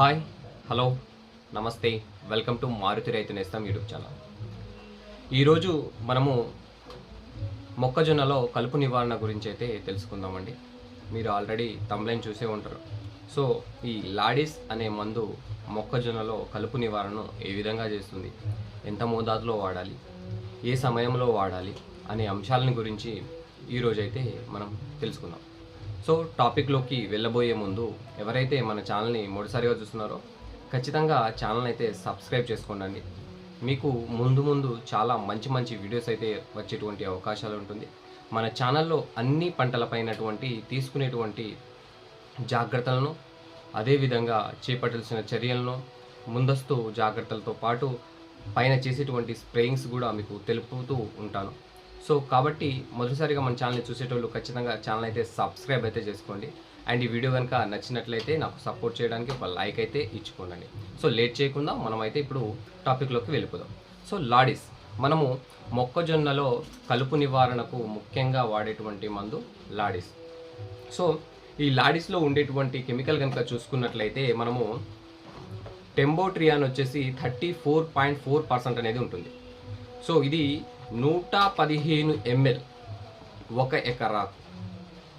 Hi hello నమస్తే welcome to Maruti రైతు నేస్తం యూట్యూబ్ ఛానల్ ఈరోజు మనము మొక్కజొన్నలో కలుపు నివారణ గురించి అయితే తెలుసుకుందామండి. మీరు ఆల్రెడీ తమ్లైన్ చూసే ఉంటారు. సో ఈ లాడిస్ అనే మందు మొక్కజొన్నలో కలుపు నివారణను ఏ విధంగా చేస్తుంది? ఎంత మోతాదులో వాడాలి? ఏ సమయంలో వాడాలి? అనే అంశాలను గురించి ఈరోజైతే మనం తెలుసుకుందాం. సో టాపిక్లోకి వెళ్ళబోయే ముందు ఎవరైతే మన ఛానల్ని మొదటిసారిగా చూస్తున్నారో ఖచ్చితంగా ఛానల్ అయితే సబ్స్క్రైబ్ చేసుకోండి మీకు ముందు ముందు చాలా మంచి మంచి వీడియోస్ అయితే వచ్చేటువంటి అవకాశాలు ఉంటుంది. మన ఛానల్లో అన్ని పంటలపైనటువంటి తీసుకునేటువంటి జాగ్రత్తలను అదేవిధంగా చేపట్టాల్సిన చర్యలను ముందస్తు జాగ్రత్తలతో పాటు పైన చేసేటువంటి స్ప్రేయింగ్స్ కూడా మీకు తెలుపుతూ ఉంటాను. సో కాబట్టి మొదటిసారిగా మన ఛానల్ని చూసేటోళ్ళు ఖచ్చితంగా ఛానల్ అయితే సబ్స్క్రైబ్ అయితే చేసుకోండి. అండ్ ఈ వీడియో కనుక నచ్చినట్లయితే నాకు సపోర్ట్ చేయడానికి ఒక లైక్ అయితే ఇచ్చుకోండి. సో లేట్ చేయకుండా మనమైతే ఇప్పుడు టాపిక్లోకి వెళ్ళిపోదాం. సో లాడిస్ మనము మొక్కజొన్నలో కలుపు నివారణకు ముఖ్యంగా వాడేటువంటి మందు లాడిస్. సో ఈ లాడిస్లో ఉండేటువంటి కెమికల్ కనుక చూసుకున్నట్లయితే మనము టెంబోట్రియాన్ వచ్చేసి thirty four point four percent అనేది ఉంటుంది. సో ఇది నూట పదిహేను ఎంఎల్ ఒక ఎకరాకు.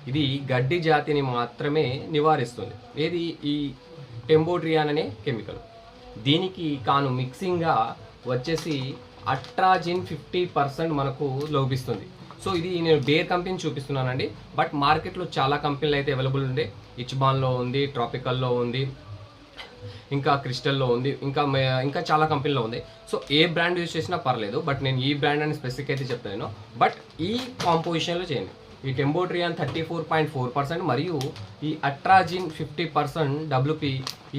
ఇది గడ్డి జాతిని మాత్రమే నివారిస్తుంది. ఏది? ఈ టెంబోడ్రియాన్ అనే కెమికల్. దీనికి కాను మిక్సింగ్గా వచ్చేసి అట్రాజిన్ ఫిఫ్టీ పర్సెంట్ మనకు లోపిస్తుంది. సో ఇది నేను బేర్ కంపెనీ చూపిస్తున్నానండి. బట్ మార్కెట్లో చాలా కంపెనీలు అయితే అవైలబుల్ ఉండే. ఇచ్బాన్లో ఉంది ట్రాపికల్లో ఉంది. ఇంకా క్రిస్టల్లో ఉంది ఇంకా ఇంకా చాలా కంపెనీలో ఉంది. సో ఏ బ్రాండ్ యూజ్ చేసినా పర్లేదు బట్ నేను ఈ బ్రాండ్ అని స్పెసిఫిక్ అయితే చెప్తాను. బట్ ఈ కాంపోజిషన్లో చేయండి. ఈ tembotrione thirty four point four percent మరియు ఈ అట్రాజిన్ ఫిఫ్టీ పర్సెంట్ డబ్ల్యూపీ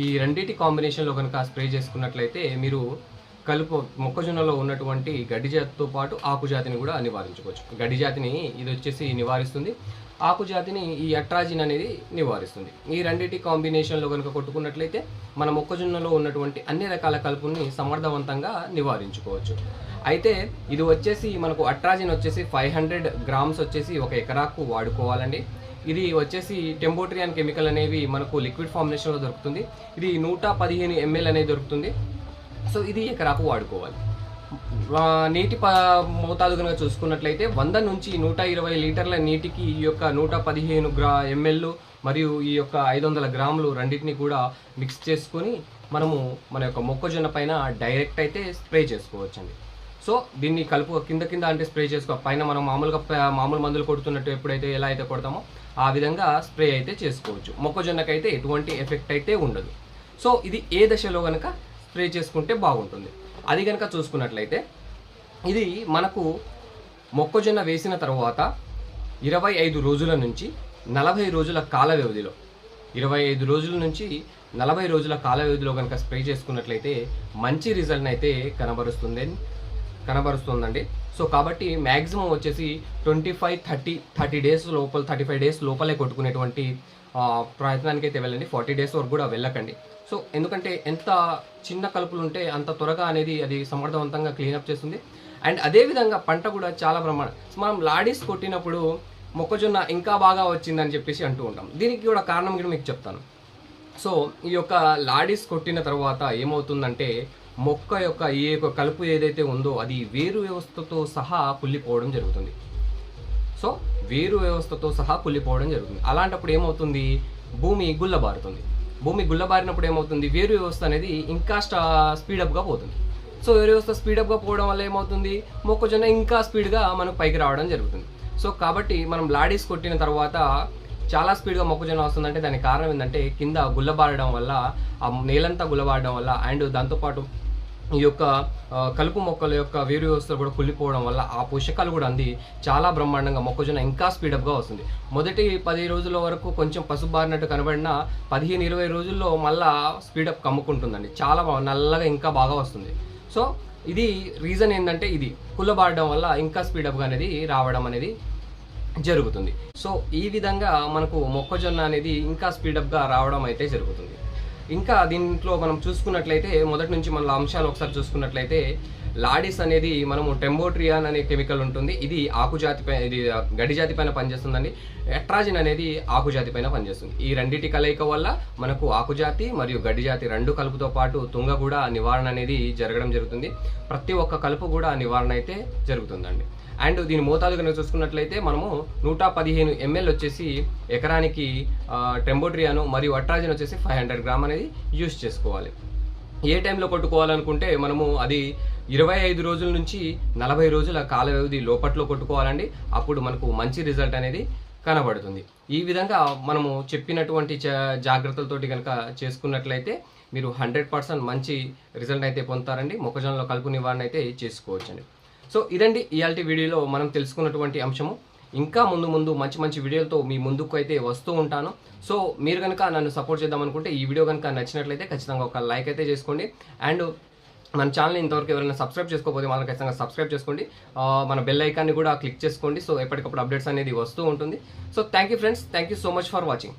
ఈ రెండింటి కాంబినేషన్లో కనుక స్ప్రే చేసుకున్నట్లయితే మీరు కలుపు మొక్కజొన్నలో ఉన్నటువంటి గడ్డి జాతితో పాటు ఆకు జాతిని కూడా నివారించుకోవచ్చు. గడ్డి జాతిని ఇది వచ్చేసి నివారిస్తుంది. ఆకు జాతిని ఈ అట్రాజిన్ అనేది నివారిస్తుంది. ఈ రెండింటి కాంబినేషన్లో కనుక కొట్టుకున్నట్లయితే మన మొక్కజొన్నలో ఉన్నటువంటి అన్ని రకాల కలుపుని సమర్థవంతంగా నివారించుకోవచ్చు. అయితే ఇది వచ్చేసి మనకు అట్రాజిన్ వచ్చేసి ఫైవ్ హండ్రెడ్ గ్రామ్స్ వచ్చేసి ఒక ఎకరాకు వాడుకోవాలండి. ఇది వచ్చేసి టెంపోట్రియాన్ కెమికల్ అనేవి మనకు లిక్విడ్ ఫార్మినేషన్లో దొరుకుతుంది. ఇది నూట పదిహేను ఎంఎల్ అనేది దొరుకుతుంది. సో ఇది ఎకరాకు వాడుకోవాలి. నీటి ప మోతాదు కనుక చూసుకున్నట్లయితే వంద నుంచి నూట ఇరవై లీటర్ల నీటికి ఈ యొక్క నూట పదిహేను గ్రా ఎంఎల్ మరియు ఈ యొక్క ఐదు వందల గ్రాములు రెండింటిని కూడా మిక్స్ చేసుకొని మనము మన యొక్క మొక్కజొన్న పైన డైరెక్ట్ అయితే స్ప్రే చేసుకోవచ్చండి. సో దీన్ని కలుపు కింద కింద అంటే స్ప్రే చేసుకో పైన మనం మామూలుగా మామూలు మందులు కొడుతున్నట్టు ఎప్పుడైతే ఎలా అయితే కొడతామో ఆ విధంగా స్ప్రే అయితే చేసుకోవచ్చు. మొక్కజొన్నకైతే ఎటువంటి ఎఫెక్ట్ అయితే ఉండదు. సో ఇది ఏ దశలో కనుక స్ప్రే చేసుకుంటే బాగుంటుంది. అది కనుక చూసుకున్నట్లయితే ఇది మనకు మొక్కజొన్న వేసిన తర్వాత ఇరవై ఐదు రోజుల నుంచి నలభై రోజుల కాల వ్యవధిలో ఇరవై ఐదు రోజుల నుంచి నలభై రోజుల కాల వ్యవధిలో కనుక స్ప్రే చేసుకున్నట్లయితే మంచి రిజల్ట్ని అయితే కనబరుస్తుంది కనబరుస్తుందండి. సో కాబట్టి మ్యాక్సిమం వచ్చేసి twenty five thirty thirty days లోపల థర్టీ ఫైవ్ డేస్ లోపలే కొట్టుకునేటువంటి ప్రయత్నానికైతే ప్రయత్నానికి అయితే వెళ్ళండి. ఫార్టీ డేస్ వరకు కూడా వెళ్ళకండి. సో ఎందుకంటే ఎంత చిన్న కలుపులు ఉంటే అంత త్వరగా అనేది అది సమర్థవంతంగా క్లీనప్ చేస్తుంది. అండ్ అదేవిధంగా పంట కూడా చాలా ప్రమాణం మనం లాడీస్ కొట్టినప్పుడు మొక్కజొన్న ఇంకా బాగా వచ్చిందని చెప్పేసి అంటూ ఉంటాం. దీనికి కూడా కారణం కూడా మీకు చెప్తాను. సో ఈ యొక్క లాడీస్ కొట్టిన తర్వాత ఏమవుతుందంటే మొక్క యొక్క ఈ యొక్క కలుపు ఏదైతే ఉందో అది వేరు వ్యవస్థతో సహా కుళ్ళిపోవడం జరుగుతుంది. సో వేరు వ్యవస్థతో సహా కుళ్ళిపోవడం జరుగుతుంది. అలాంటప్పుడు ఏమవుతుంది? భూమి గుల్లబారుతుంది. భూమి గుల్లబారినప్పుడు ఏమవుతుంది? వేరు వ్యవస్థ అనేది ఇంకా స్టా స్పీడప్గా పోతుంది. సో వేరు వ్యవస్థ స్పీడప్గా పోవడం వల్ల ఏమవుతుంది? మొక్కజొన్న ఇంకా స్పీడ్గా మనకు పైకి రావడం జరుగుతుంది. సో కాబట్టి మనం లాడీస్ కొట్టిన తర్వాత చాలా స్పీడ్గా మొక్కజొన్న వస్తుందంటే దానికి కారణం ఏంటంటే కింద గుల్లబారడం వల్ల ఆ నేలంతా గుల్లబారడం వల్ల అండ్ దాంతోపాటు ఈ యొక్క కలుపు మొక్కల యొక్క వేరు వ్యవస్థలు కూడా కుళ్ళిపోవడం వల్ల ఆ పోషకాలు కూడా అంది. చాలా బ్రహ్మాండంగా మొక్కజొన్న ఇంకా స్పీడప్గా వస్తుంది. మొదటి పది రోజుల వరకు కొంచెం పసుపు బారినట్టు కనబడిన పదిహేను ఇరవై రోజుల్లో మళ్ళా స్పీడప్ కమ్ముకుంటుందండి. చాలా బాగా నల్లగా ఇంకా బాగా వస్తుంది. సో ఇది రీజన్ ఏంటంటే ఇది. కుళ్ళబారడం వల్ల ఇంకా స్పీడప్గా అనేది రావడం అనేది జరుగుతుంది. సో ఈ విధంగా మనకు మొక్కజొన్న అనేది ఇంకా స్పీడప్గా రావడం అయితే జరుగుతుంది. ఇంకా దీంట్లో మనం చూసుకున్నట్లయితే మొదటి నుంచి మన అంశాలు ఒకసారి చూసుకున్నట్లయితే లాడిస్ అనేది మనము టెంబోట్రియాన్ అనే కెమికల్ ఉంటుంది. ఇది ఆకుజాతి పైన ఇది గడి జాతి పైన పనిచేస్తుందండి. ఎట్రాజిన్ అనేది ఆకుజాతి పైన పనిచేస్తుంది. ఈ రెండింటి కలయిక వల్ల మనకు ఆకుజాతి మరియు గడ్డి జాతి రెండు కలుపుతో పాటు తుంగ కూడా నివారణ అనేది జరగడం జరుగుతుంది. ప్రతి ఒక్క కలుపు కూడా నివారణ అయితే జరుగుతుందండి. అండ్ దీని మోతాదు కనుక చూసుకున్నట్లయితే మనము నూట పదిహేను ఎంఎల్ వచ్చేసి ఎకరానికి టెంబోట్రియాను మరియు అట్రాజిన్ వచ్చేసి ఫైవ్ హండ్రెడ్ గ్రామ్ అనేది యూస్ చేసుకోవాలి. ఏ టైంలో కొట్టుకోవాలనుకుంటే మనము అది ఇరవై ఐదు రోజుల నుంచి నలభై రోజుల కాల వ్యవధి లోపట్లో కొట్టుకోవాలండి. అప్పుడు మనకు మంచి రిజల్ట్ అనేది కనబడుతుంది. ఈ విధంగా మనము చెప్పినటువంటి జా- జాగ్రత్తలతోటి కనుక చేసుకున్నట్లయితే మీరు హండ్రెడ్ పర్సెంట్ మంచి రిజల్ట్ అయితే పొందుతారండి. మొక్కజొన్నలో కలుపు నివారణ అయితే చేసుకోవచ్చండి. సో ఇదండి ఇవాళ వీడియోలో మనం తెలుసుకున్నటువంటి అంశము. ఇంకా ముందు ముందు మంచి మంచి వీడియోలతో మీ ముందుకు అయితే వస్తూ ఉంటాను. సో మీరు కనుక నన్ను సపోర్ట్ చేద్దాం అనుకుంటే ఈ వీడియో కనుక నచ్చినట్లయితే ఖచ్చితంగా ఒక లైక్ అయితే చేసుకోండి. అండ్ మన ఛానల్ ఇంతవరకు ఎవరైనా సబ్స్క్రైబ్ చేసుకోకపోతే మాత్రం ఖచ్చితంగా సబ్స్క్రైబ్ చేసుకోండి. మన బెల్ ఐకాన్ని కూడా క్లిక్ చేసుకోండి. సో ఎప్పటికప్పుడు అప్డేట్స్ అనేది వస్తూ ఉంటుంది. So thank you friends. Thank you so much for watching.